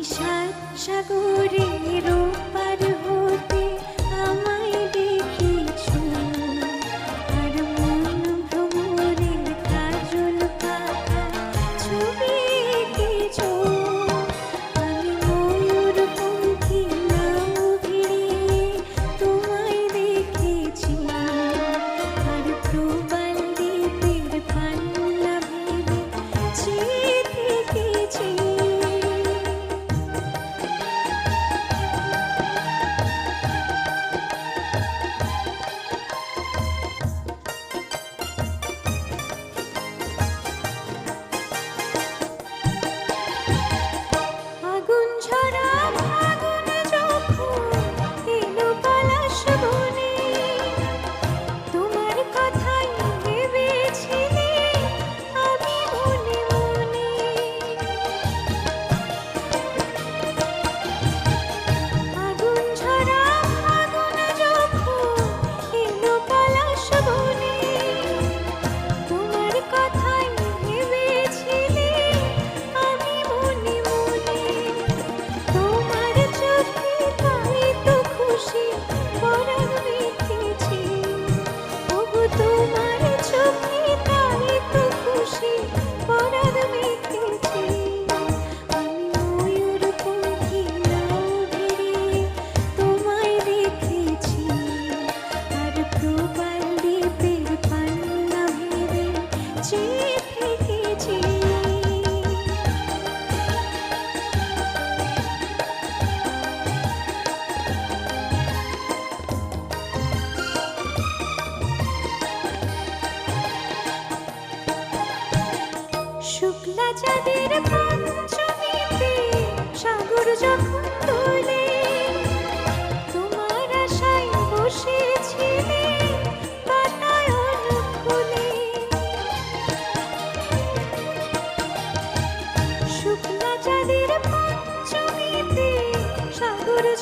বিষাদ সাগরের পার হয়ে শুক্লা চাঁদের পঞ্চমীতে সাগর যখন তোমার আশায় বসে